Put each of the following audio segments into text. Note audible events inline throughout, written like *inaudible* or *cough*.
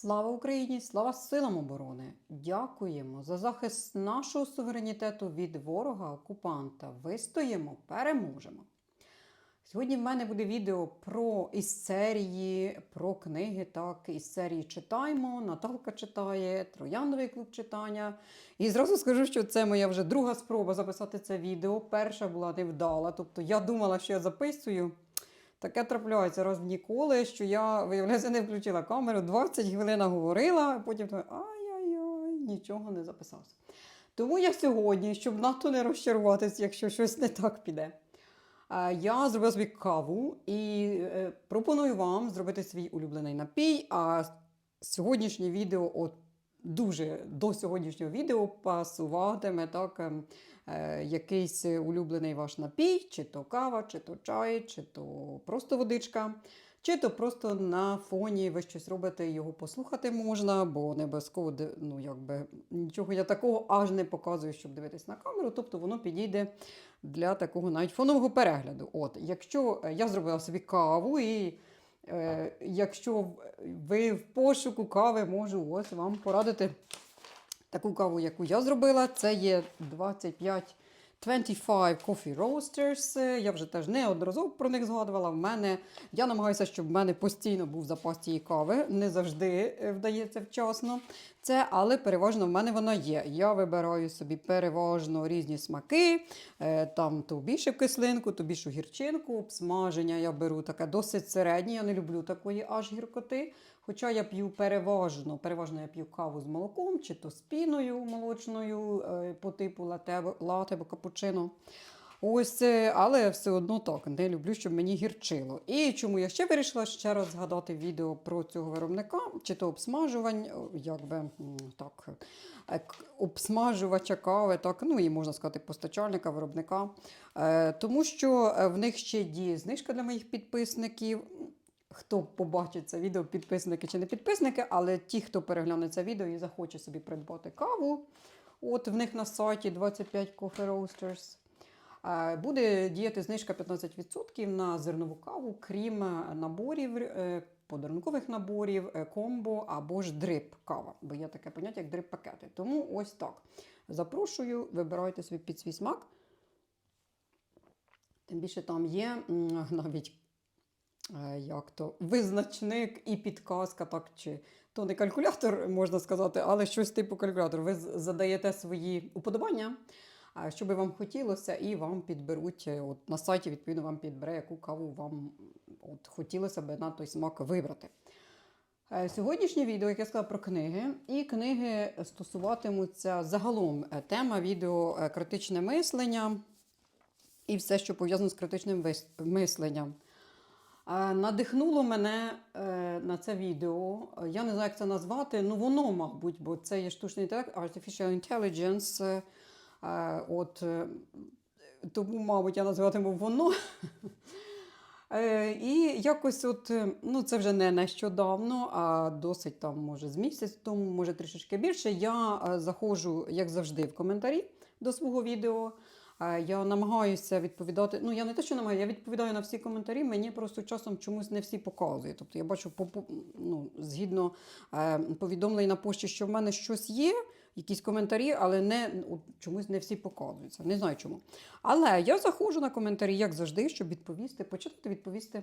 Слава Україні! Слава силам оборони! Дякуємо за захист нашого суверенітету від ворога-окупанта. Вистоїмо, переможемо. Сьогодні в мене буде відео про із серії, про книги. Так, із серії читаємо. Наталка читає, Трояндовий клуб читання. І зразу скажу, що це моя вже друга спроба записати це відео. Перша була невдала. Тобто я думала, що я записую. Таке трапляється раз в ніколи, що я, виявляється, не включила камеру, 20 хвилин говорила, а потім ай-яй-яй, нічого не записався. Тому я сьогодні, щоб надто не розчаруватись, якщо щось не так піде. е, Я зробила собі каву і е, пропоную вам зробити свій улюблений напій. А сьогоднішнє відео, от дуже до сьогоднішнього відео пасуватиме так, ем, е, якийсь улюблений ваш напій, чи то кава, чи то чай, чи то просто водичка. Чи то просто на фоні ви щось робите, його послухати можна, бо не обов'язково ну, якби, нічого я такого аж не показую, щоб дивитись на камеру. Тобто воно підійде для такого навіть фонового перегляду. От, якщо е, я зробила собі каву, і якщо ви в пошуку кави, можу ось вам порадити таку каву, яку я зробила. Це є 25 25 Coffee Roasters. Я вже теж неодноразово про них згадувала. В мене я намагаюся, щоб в мене постійно був запас цієї кави. Не завжди е, вдається вчасно. Це, але переважно в мене вона є. Я вибираю собі переважно різні смаки. Е, Там то більше кислинку, то більшу гірчинку. Обсмаження я беру таке досить середнє. Я не люблю такої аж гіркоти. Хоча я п'ю переважно, переважно я п'ю каву з молоком, чи то з піною молочною е, по типу лате, лате або капучино. Ось, е, але все одно так, не люблю, щоб мені гірчило. І чому я ще вирішила ще раз згадати відео про цього виробника, чи то обсмажувань, о, якби так, е, обсмажувача кави, так, ну і можна сказати, постачальника, виробника. Тому що в них ще діє знижка для моїх підписників. Хто побачить це відео, підписники чи не підписники, але ті, хто перегляне це відео і захоче собі придбати каву, от в них на сайті 25 Coffee Roasters. Е, Буде діяти знижка 15% на зернову каву, крім наборів, е, подарункових наборів, е, комбо або ж дрип кава, бо є таке поняття, як дрип пакети. Тому ось так. Запрошую, вибирайте собі під свій смак. Тим більше там є навіть як то визначник і підказка, так чи то не калькулятор, можна сказати, але щось типу калькулятор. Ви задаєте свої уподобання, що би вам хотілося, і вам підберуть е, от, на сайті, відповідно, вам підбере, яку каву вам от, хотілося би на той смак вибрати. Е, Сьогоднішнє відео, як я сказала, про книги, і книги стосуватимуться загалом е, тема відео е, критичне мислення і все, що пов'язано з критичним мисленням. Надихнуло мене е, на це відео. Я не знаю, як це назвати. Ну, воно, мабуть, бо це є штучний інтелект, Artificial Intelligence. Е, е, От, тому, мабуть, я називатиму воно. *laughs* І якось, от, ну це вже не нещодавно, а досить там, може, з місяць тому, може трішечки більше. Я заходжу, як завжди, в коментарі до свого відео. Я намагаюся відповідати. Ну, я не те, що намагаюся, я відповідаю на всі коментарі. Мені просто часом чомусь не всі показує. Тобто я бачу ну, згідно е, повідомлень на пошті, що в мене щось є, якісь коментарі, але не чомусь не всі показуються. Не знаю чому. Але я заходжу на коментарі, як завжди, щоб відповісти, почитати відповісти.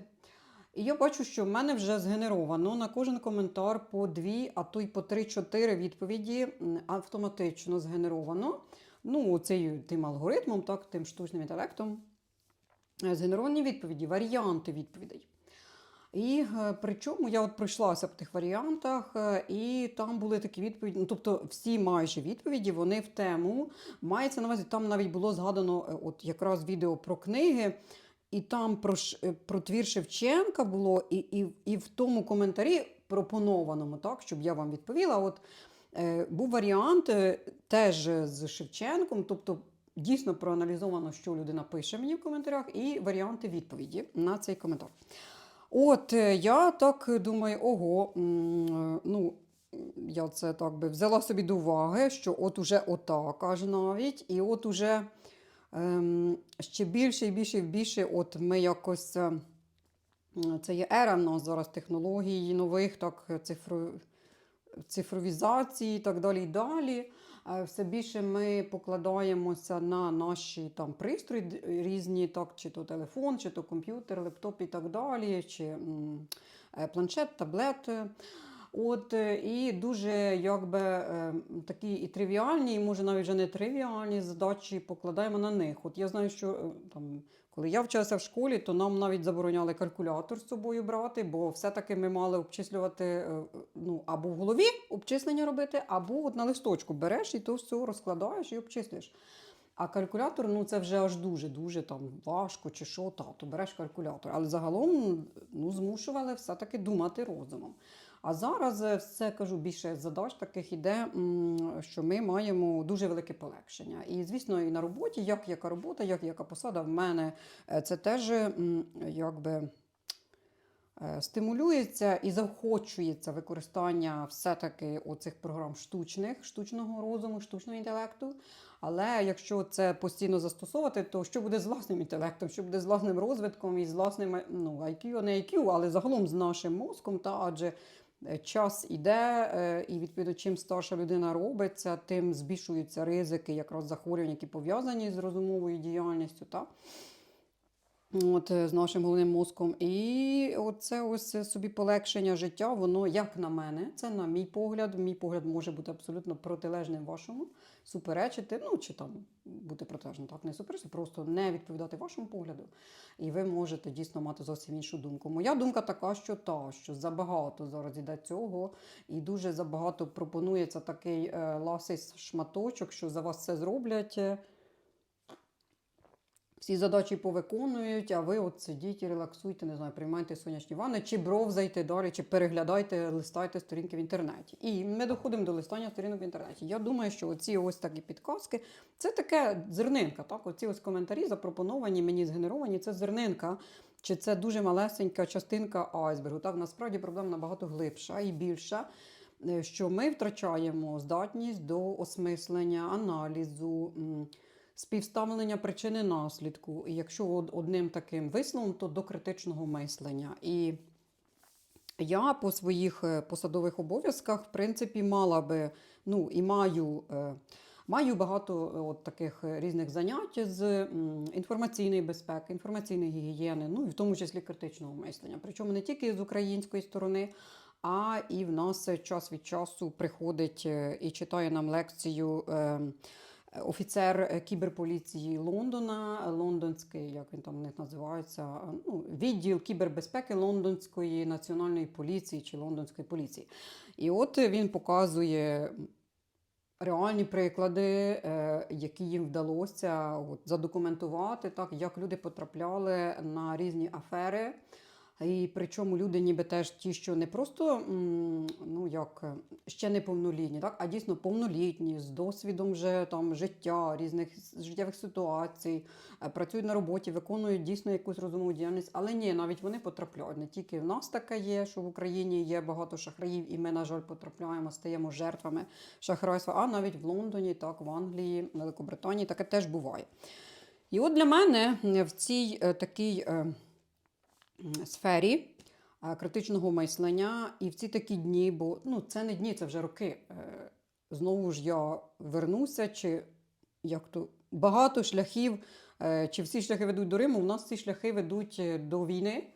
І я бачу, що в мене вже згенеровано на кожен коментар по дві, а то й по три-чотири відповіді автоматично згенеровано. Ну, цей тим алгоритмом, так, тим штучним інтелектом. е, Згенеровані відповіді, варіанти відповідей. І е, причому я от пройшлася по тих варіантах, е, і там були такі відповіді. Ну, тобто, всі майже відповіді вони в тему. Мається на увазі, там навіть було згадано от якраз відео про книги, і там про, про твір Шевченка було, і, і, і в тому коментарі пропонованому, так, щоб я вам відповіла. От був варіант е, теж з Шевченком, тобто. Дійсно проаналізовано, що людина пише мені в коментарях, і варіанти відповіді на цей коментар. От е, я так думаю, ого, ну, я це так би взяла собі до уваги, що от уже отак аж навіть, і от уже ем, ще більше і більше і більше, от ми якось. е, Це є ера в нас зараз технологій нових, так цифро, цифровізації і так далі. і далі. Е, Все більше ми покладаємося на наші там пристрої різні, так, чи то телефон, чи то комп'ютер, лептоп і так далі, чи м, е, планшет, таблет. От е, і дуже якби такі і тривіальні, і може навіть вже не тривіальні задачі покладаємо на них. От я знаю, що там. Коли я вчилася в школі, то нам навіть забороняли калькулятор з собою брати, бо все-таки ми мали обчислювати е, ну, або в голові обчислення робити, або от на листочку береш і то все розкладаєш і обчислюєш. А калькулятор ну це вже аж дуже дуже там важко чи що, та, то береш калькулятор. Але загалом ну, змушували все-таки думати розумом. А зараз е, все кажу більше задач таких іде, що ми маємо дуже велике полегшення. І звісно, і на роботі, як яка робота, як яка посада в мене, е, це теж якби. е, Стимулюється і заохочується використання все-таки оцих програм штучних, штучного розуму, штучного інтелекту. Але якщо це постійно застосовувати, то що буде з власним інтелектом, що буде з власним розвитком і з власним ну, IQ, не IQ, але загалом з нашим мозком, та адже час іде, е, і відповідно, чим старша людина робиться, тим збільшуються ризики якраз захворювань, які пов'язані з розумовою діяльністю. Та? От, е, з нашим головним мозком. І оце ось собі полегшення життя, воно, як на мене, це на мій погляд. Мій погляд може бути абсолютно протилежним вашому, суперечити, ну чи там бути протилежним, так не суперечити, просто не відповідати вашому погляду. І ви можете дійсно мати зовсім іншу думку. Моя думка така, що та, що забагато зараз іде цього, і дуже забагато пропонується такий е, ласий шматочок, що за вас все зроблять. Всі задачі повиконують, а ви от сидіть і релаксуйте, не знаю, приймайте сонячні ванни, чи бровзайте далі, чи переглядайте, листайте сторінки в інтернеті. І ми доходимо до листання сторінок в інтернеті. Я думаю, що оці ось такі підказки це таке зернинка. Так, оці ось коментарі запропоновані, мені згенеровані, це зернинка. Чи це дуже малесенька частинка айсбергу? Так, насправді проблема набагато глибша і більша. е, Що ми втрачаємо здатність до осмислення, аналізу, співставлення причини наслідку. Якщо одним таким висловом, то до критичного мислення. І я по своїх е, посадових обов'язках, в принципі, мала би, ну і маю. е, Маю багато е, от таких різних занять з інформаційної безпеки, інформаційної гігієни, ну і в тому числі критичного мислення. Причому не тільки з української сторони, а і в нас час від часу приходить і читає нам лекцію е, офіцер е, кіберполіції Лондона, лондонський, як він там у них називається, е, ну, відділ кібербезпеки Лондонської національної поліції чи лондонської поліції. І от він показує реальні приклади, е, які їм вдалося задокументувати, так, як люди потрапляли на різні афери. І причому люди, ніби теж ті, що не просто ну як е, ще не повнолітні, так, а дійсно повнолітні, з досвідом вже там життя, різних життєвих ситуацій, е, працюють на роботі, виконують дійсно якусь розумову діяльність. Але ні, навіть вони потрапляють. Не тільки в нас таке є, що в Україні є багато шахраїв, і ми, на жаль, потрапляємо, стаємо жертвами шахрайства, а навіть в Лондоні, так, в Англії, Великобританії таке теж буває. І от для мене в цій е, такій. Сфері е, критичного мислення. І в ці такі дні, бо ну, це не дні, це вже роки. е, Знову ж я вернуся, чи як то багато шляхів, е, чи всі шляхи ведуть до Риму. У нас ці шляхи ведуть до війни.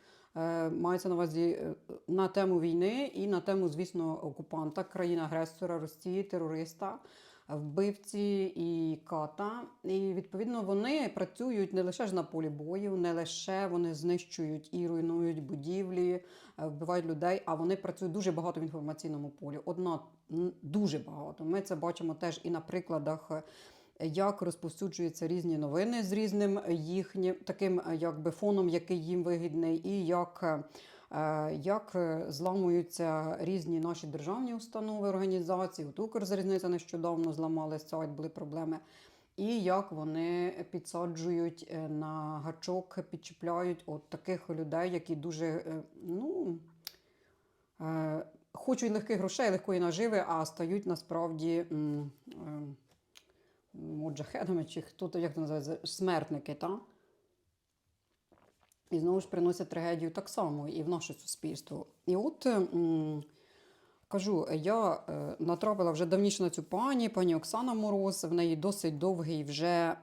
Мається на увазі на тему війни і на тему, звісно, окупанта, країни-агресора, Росії, терориста, вбивці і ката. І відповідно вони працюють не лише ж на полі бою, не лише вони знищують і руйнують будівлі, е, вбивають людей, а вони працюють дуже багато в інформаційному полі. Одна дуже багато. Ми це бачимо теж і на прикладах. е, Як розповсюджуються різні новини з різним їхнім таким е, якби фоном, який їм вигідний, і як, як е, зламуються різні наші державні установи, організації. От Укрзалізниця нещодавно зламали сайт, були проблеми. І як вони підсаджують е, на гачок, підчіпляють от таких людей, які дуже е, ну, е, хочуть легких грошей, легкої наживи, а стають насправді е, моджахедами, чи хто то як це називається, смертники, та? І знову ж приносять трагедію так само і в наше суспільство. І от кажу, я е, натрапила вже давніше на цю пані, пані Оксана Мороз. В неї досить довгий вже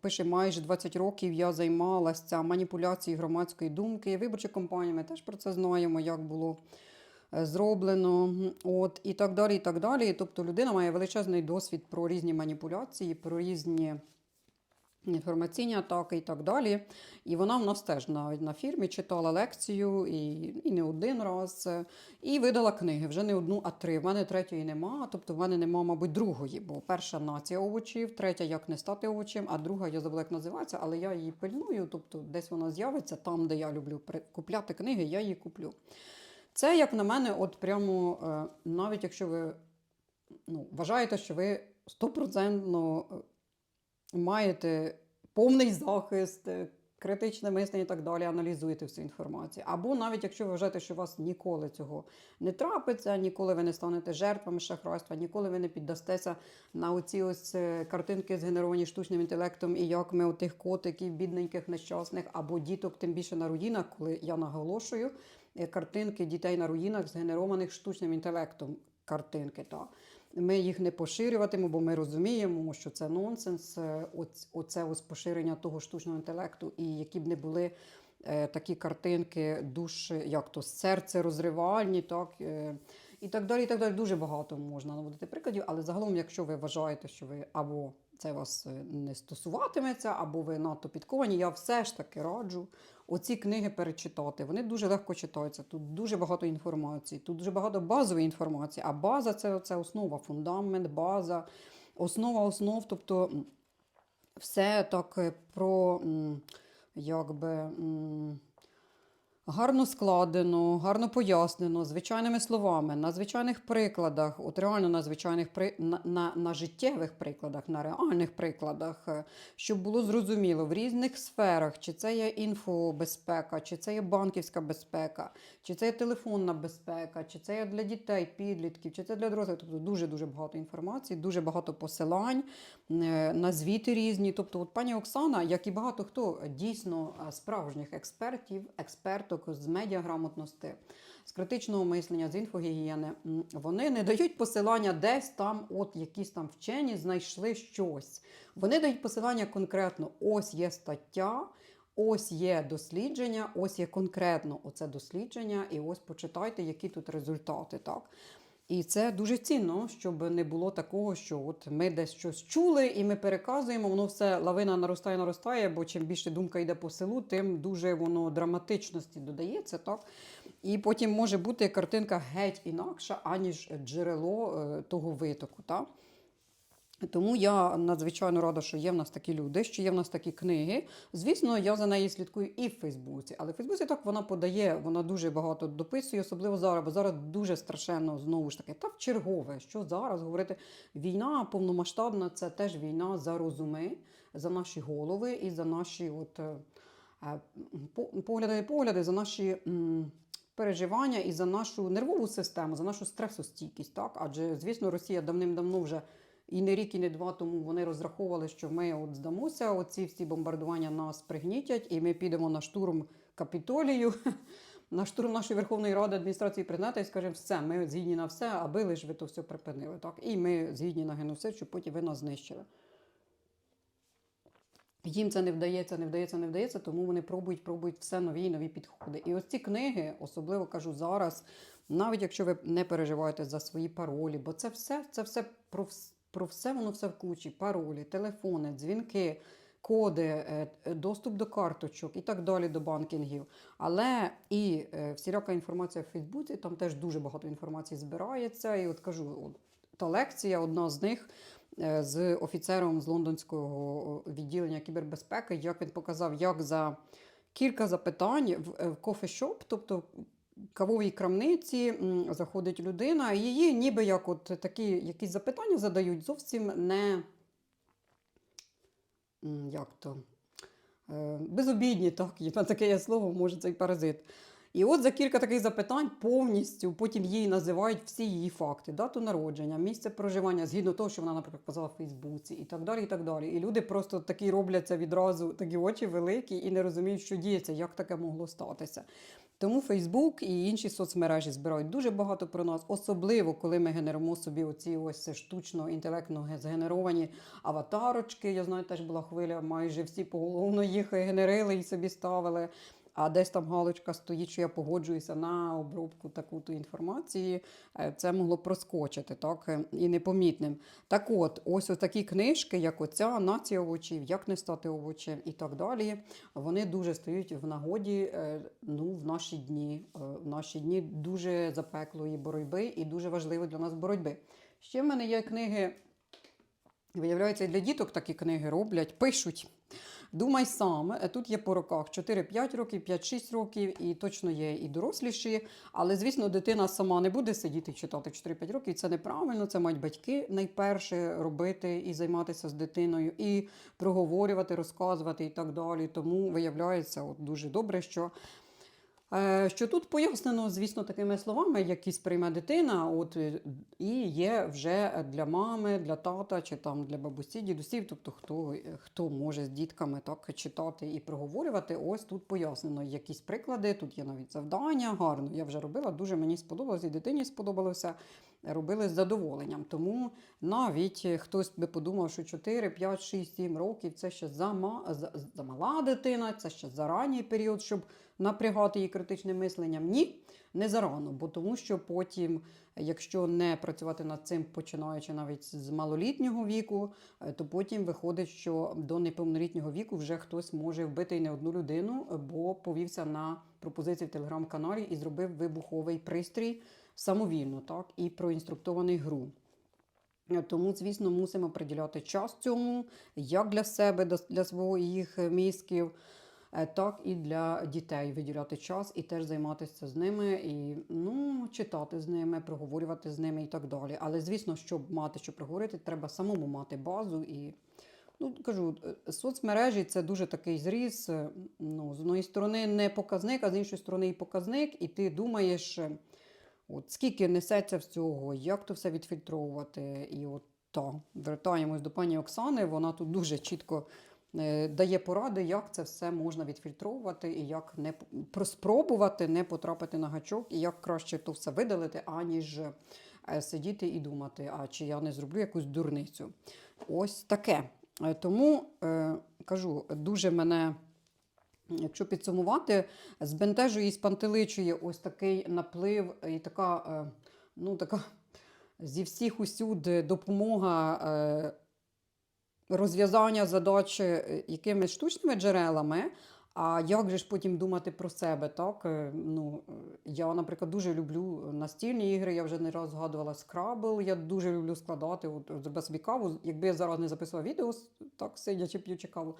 пише майже 20 років. Я займалася маніпуляцією громадської думки. Виборчі компанії, ми теж про це знаємо, як було е, зроблено. От, і так далі. і так далі. Тобто людина має величезний досвід про різні маніпуляції, про різні. Інформаційні атаки і так далі. І вона в нас теж на, на фірмі читала лекцію і, і не один раз, е, і видала книги. Вже не одну, а три. В мене третьої нема, тобто в мене нема, мабуть, другої, бо перша нація овочів, третя як не стати овочем, а друга я забула, як називається, але я її пильную, тобто десь вона з'явиться там, де я люблю купляти книги, я її куплю. Це, як на мене, от прямо, е, навіть якщо ви ну, вважаєте, що ви стопроцентно е, маєте повний захист, е, критичне мислення і так далі, аналізуєте всю інформацію. Або навіть якщо ви вважаєте, що у вас ніколи цього не трапиться, ніколи ви не станете жертвами шахрайства, ніколи ви не піддастеся на оці ось е, картинки, згенеровані штучним інтелектом, і як ми отих котиків, бідненьких, нещасних, або діток, тим більше на руїнах, коли я наголошую, е, картинки дітей на руїнах, згенерованих штучним інтелектом. Картинки, так. Ми їх не поширюватимемо, бо ми розуміємо, що це нонсенс, е, оце ось поширення того штучного інтелекту, і які б не були е, такі картинки, душ, як то серце розривальні, так. Е, і так далі, і так далі. Дуже багато можна наводити прикладів, але загалом, якщо ви вважаєте, що ви або це вас не стосуватиметься, або ви надто підковані, я все ж таки раджу оці книги перечитати. Вони дуже легко читаються. Тут дуже багато інформації, тут дуже багато базової інформації. А база це, це основа, фундамент, база, основа основ. Тобто все так е, про якби. Гарно складено, гарно пояснено, звичайними словами, на звичайних прикладах, от реально на звичайних при... на, на, життєвих прикладах, на реальних прикладах, е, щоб було зрозуміло в різних сферах, чи це є інфобезпека, чи це є банківська безпека, чи це є телефонна безпека, чи це є для дітей, підлітків, чи це для дорослих. Тобто дуже дуже багато інформації, дуже багато посилань е, на звіти різні. Тобто, от пані Оксана, як і багато хто дійсно е, справжніх експертів, експерток з медіаграмотності, з критичного мислення, з інфогігієни, вони не дають посилання десь там, от якісь там вчені знайшли щось. Вони дають посилання конкретно: ось є стаття. Ось є дослідження, ось є конкретно оце дослідження, і ось почитайте, які тут результати. Так? І це дуже цінно, щоб не було такого, що от ми десь щось чули, і ми переказуємо, воно все лавина наростає, наростає, бо чим більше думка йде по селу, тим дуже воно драматичності додається. Так? І потім може бути картинка геть інакша, аніж джерело е, того витоку. Так? Тому я надзвичайно рада, що є в нас такі люди, що є в нас такі книги. Звісно, я за нею слідкую і в Фейсбуці. Але в Фейсбуці так вона подає, вона дуже багато дописує, особливо зараз, бо зараз дуже страшенно знову ж таки, та в чергове, що зараз говорити, війна повномасштабна це теж війна за розуми, за наші голови і за наші от, е, е, погляди, не погляди, за наші. Переживання і за нашу нервову систему, за нашу стресостійкість, так адже звісно, Росія давним-давно вже і не рік, і не два тому вони розраховували, що ми от здамося, оці всі бомбардування нас пригнітять, і ми підемо на штурм капітолію, *laughs* на штурм нашої Верховної Ради адміністрації президента і скажемо, все, ми згідні на все, аби лиш ви то все припинили. Так? І ми згідні на геноцид, щоб потім ви нас знищили. Їм це не вдається, не вдається, не вдається, тому вони пробують, пробують все нові і нові підходи. І ось ці книги, особливо кажу зараз, навіть якщо ви не переживаєте за свої паролі, бо це все, це все про, про все воно все в кучі: паролі, телефони, дзвінки, коди, е, е, доступ до карточок і так далі до банкінгів. Але і е, всіляка інформація в Фейсбуці, там теж дуже багато інформації збирається. І от кажу, та лекція, одна з них з офіцером з лондонського відділення кібербезпеки, як він показав, як за кілька запитань в кофешоп, тобто кавовій крамниці, заходить людина, і її ніби як от такі якісь запитання задають зовсім не як то. е, Безобідні, так, на таке я слово, може цей паразит. І от за кілька таких запитань повністю потім їй називають всі її факти: дату народження, місце проживання, згідно того, що вона, наприклад, казала в Фейсбуці, і так далі. І так далі. І люди просто такі робляться відразу, такі очі великі і не розуміють, що діється, як таке могло статися. Тому Фейсбук і інші соцмережі збирають дуже багато про нас, особливо коли ми генеруємо собі оці ось штучно інтелектно згенеровані аватарочки. Я знаю, теж була хвиля, майже всі поголовно їх генерили і собі ставили. А десь там галочка стоїть, що я погоджуюся на обробку таку-то інформації. Е, Це могло проскочити, так е, і непомітним. Так от, ось такі книжки, як оця Нація овочів, як не стати овочем і так далі. Вони дуже стають в нагоді е, ну, в наші дні. В наші дні дуже запеклої боротьби і дуже важливої для нас боротьби. Ще в мене є книги. Виявляється, і для діток такі книги роблять, пишуть. Думай сам, Е, тут є по роках 4-5 років, 5-6 років, і точно є і доросліші. Але, звісно, дитина сама не буде сидіти читати 4-5 років. Це неправильно. Це мають батьки найперше робити і займатися з дитиною, і проговорювати, розказувати і так далі. Тому виявляється, от дуже добре, що. Е, Що тут пояснено, звісно, такими словами, які сприйме дитина, от е, і є вже для мами, для тата чи там для бабусі, дідусів, тобто хто, хто може з дітками так читати і проговорювати. Ось тут пояснено якісь приклади. Тут є навіть завдання. Гарно я вже робила. Дуже мені сподобалось, і дитині сподобалося. Робили з задоволенням. Тому навіть хтось би подумав, що 4, 5, 6, 7 років це ще зама, замала дитина, це ще заранній період, щоб напрягати її критичним мисленням. Ні, не зарано, бо тому що потім, якщо не працювати над цим, починаючи навіть з малолітнього віку, е, то потім виходить, що до неповнолітнього віку вже хтось може вбити і не одну людину, бо повівся на пропозиції в телеграм-каналі і зробив вибуховий пристрій самовільно, так, і проінструктований гру. Е, Тому, звісно, мусимо приділяти час цьому, як для себе, для- своїх е, мізків, так і для дітей виділяти час і теж займатися з ними, і ну, читати з ними, проговорювати з ними і так далі. Але, звісно, щоб мати що проговорити, треба самому мати базу і. Ну, кажу, е, соцмережі це дуже такий зріз. е, Ну, з одної сторони, не показник, а з іншої сторони, і показник, і ти думаєш, е, От скільки несеться всього, як то все відфільтровувати. І от та, вертаємось до пані Оксани. Вона тут дуже чітко е, дає поради, як це все можна відфільтровувати, і як не про- спробувати не потрапити на гачок, і як краще то все видалити, аніж е, сидіти і думати, а чи я не зроблю якусь дурницю. Ось таке. Е, Тому е, кажу, дуже мене. Якщо підсумувати, збентежує і спантеличує ось такий наплив і така, е, ну, така зі всіх усюди допомога е, розв'язання задач е, якимись штучними джерелами. А як же ж потім думати про себе? Так? Е, Ну, е, я, наприклад, дуже люблю настільні ігри, я вже не раз згадувала Scrabble, я дуже люблю складати, от, зроби собі каву. Якби я зараз не записувала відео, так сидячи, п'ючи каву,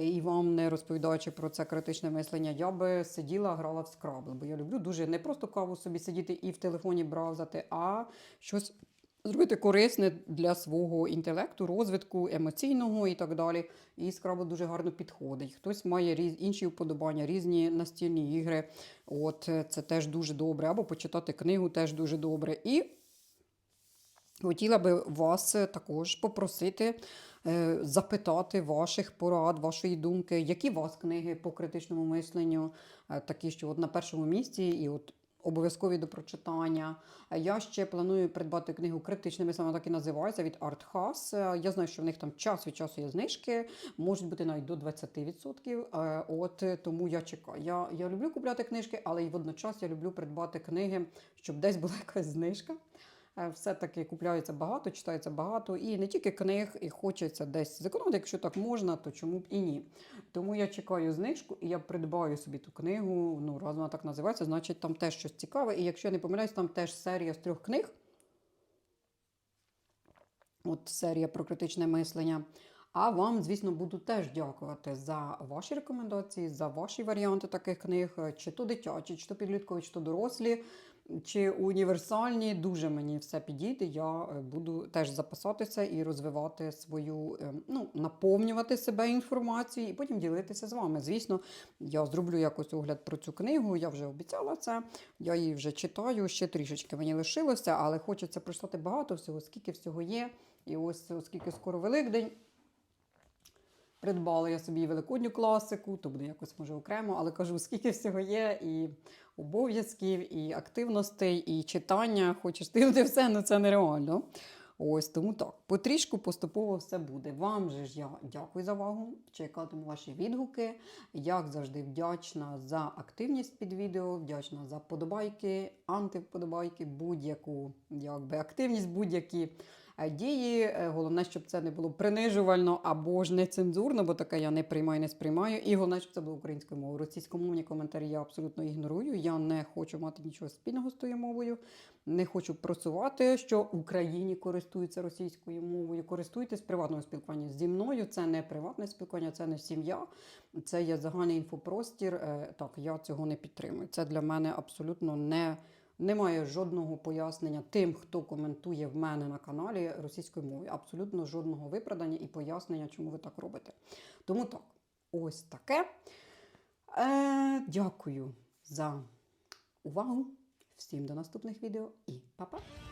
і вам не розповідаючи про це критичне мислення, я би сиділа, грала в Scrabble, бо я люблю дуже не просто каву собі сидіти і в телефоні браузати, а щось зробити корисне для свого інтелекту, розвитку емоційного і так далі. І Scrabble дуже гарно підходить. Хтось має різ... інші вподобання, різні настільні ігри. От е, це теж дуже добре. Або почитати книгу теж дуже добре. І хотіла би вас е, також попросити. е, Запитати ваших порад, вашої думки, які у вас книги по критичному мисленню, такі, що от на першому місці, і от обов'язкові до прочитання. Я ще планую придбати книгу Критичне мислення, вона так і називається від. Е, Я знаю, що в них там час від часу є знижки, можуть бути навіть до 20%. Е, От тому я чекаю. Я, я люблю купляти книжки, але й водночас я люблю придбати книги, щоб десь була якась знижка. Е, Все-таки купляється багато, читається багато, і не тільки книг, і хочеться десь зекономити, якщо так можна, то чому б і ні. Тому я чекаю знижку і я придбаю собі ту книгу. Ну, раз вона так називається, значить там теж щось цікаве. І якщо я не помиляюсь, там теж серія з трьох книг. От серія про критичне мислення. А вам, звісно, буду теж дякувати за ваші рекомендації, за ваші варіанти таких книг, чи то дитячі, чи то підліткові, чи то дорослі. Чи універсальні, дуже мені все підійде. Я е, буду теж записатися і розвивати свою, е, ну, наповнювати себе інформацією і потім ділитися з вами. Звісно, я зроблю якось огляд про цю книгу. Я вже обіцяла це. Я її вже читаю, ще трішечки мені лишилося, але хочеться прочитати багато всього, скільки всього є. І ось оскільки скоро Великдень. Придбала я собі великодню класику, то буде якось може окремо, але кажу, скільки всього є, і обов'язків, і активностей, і читання. Хочеш встигнути все, ну це нереально. Ось тому так. Потрішку поступово все буде. Вам же ж я дякую за увагу. Чекатиму ваші відгуки. Як завжди, вдячна за активність під відео, вдячна за подобайки, антиподобайки, будь-яку якби, активність, будь-які дії. Е, Головне, щоб це не було принижувально або ж нецензурно, бо таке я не приймаю, не сприймаю. І головне, щоб це було українською мовою. Російськомовні коментарі я абсолютно ігнорую. Я не хочу мати нічого спільного з тою мовою. Не хочу просувати, що в Україні користуються російською мовою. Користуйтесь приватного спілкування зі мною. Це не приватне спілкування, це не сім'я, це є загальний інфопростір. Е, Так, я цього не підтримую. Це для мене абсолютно не. Немає жодного пояснення тим, хто коментує в мене на каналі російською мовою. Абсолютно жодного виправдання і пояснення, чому ви так робите. Тому так, ось таке. Е, дякую за увагу. Всім до наступних відео і па-па!